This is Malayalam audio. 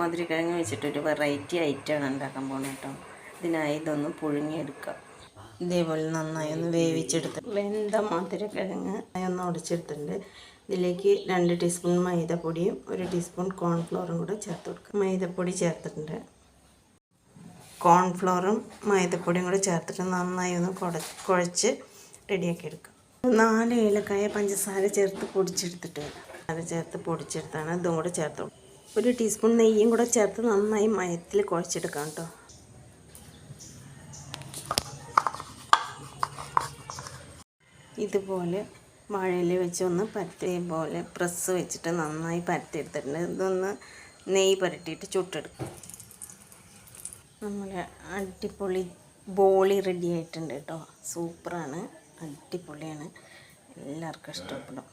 മധുരക്കിഴങ്ങ് വെച്ചിട്ടൊരു വെറൈറ്റി ഐറ്റമാണ് ഉണ്ടാക്കാൻ പോകുന്നത് കേട്ടോ ഇതിനായി ഇതൊന്ന് പുഴുങ്ങിയെടുക്കാം. ഇതേപോലെ നന്നായി ഒന്ന് വേവിച്ചെടുത്ത് വെന്ത മധുരക്കിഴങ്ങ് ഒന്ന് ഉടച്ചെടുത്തിട്ടുണ്ട് ഇതിലേക്ക് രണ്ട് ടീസ്പൂൺ മൈദപ്പൊടിയും ഒരു ടീസ്പൂൺ കോൺഫ്ലോറും കൂടെ ചേർത്ത് കൊടുക്കുക മൈദപ്പൊടി ചേർത്തിട്ടുണ്ട്. കോൺഫ്ലോറും മൈദപ്പൊടിയും കൂടെ ചേർത്തിട്ട് നന്നായി ഒന്ന് കുട കുഴച്ച് റെഡിയാക്കി എടുക്കുക നാല് ഏലക്കായ പഞ്ചസാര ചേർത്ത് പൊടിച്ചെടുത്തിട്ട് വരാം. അത് ചേർത്ത് പൊടിച്ചെടുത്താണ് ഇതും കൂടെ ചേർത്ത് കൊടുക്കുക. ഒരു ടീസ്പൂൺ നെയ്യും കൂടെ ചേർത്ത് നന്നായി മയത്തിൽ കുഴച്ചെടുക്കാം കേട്ടോ. ഇതുപോലെ വാഴയിൽ വെച്ച് ഒന്ന് പരത്തി പോലെ പ്രസ് വെച്ചിട്ട് നന്നായി പരത്തിയെടുത്തിട്ടുണ്ട്. ഇതൊന്ന് നെയ്യ് പുരട്ടിയിട്ട് ചുട്ടെടുക്കും. നമ്മുടെ അടിപൊളി ബോളി റെഡി ആയിട്ടുണ്ട് കേട്ടോ. സൂപ്പറാണ് അടിപൊളിയാണ്. എല്ലാവർക്കും ഇഷ്ടപ്പെടും.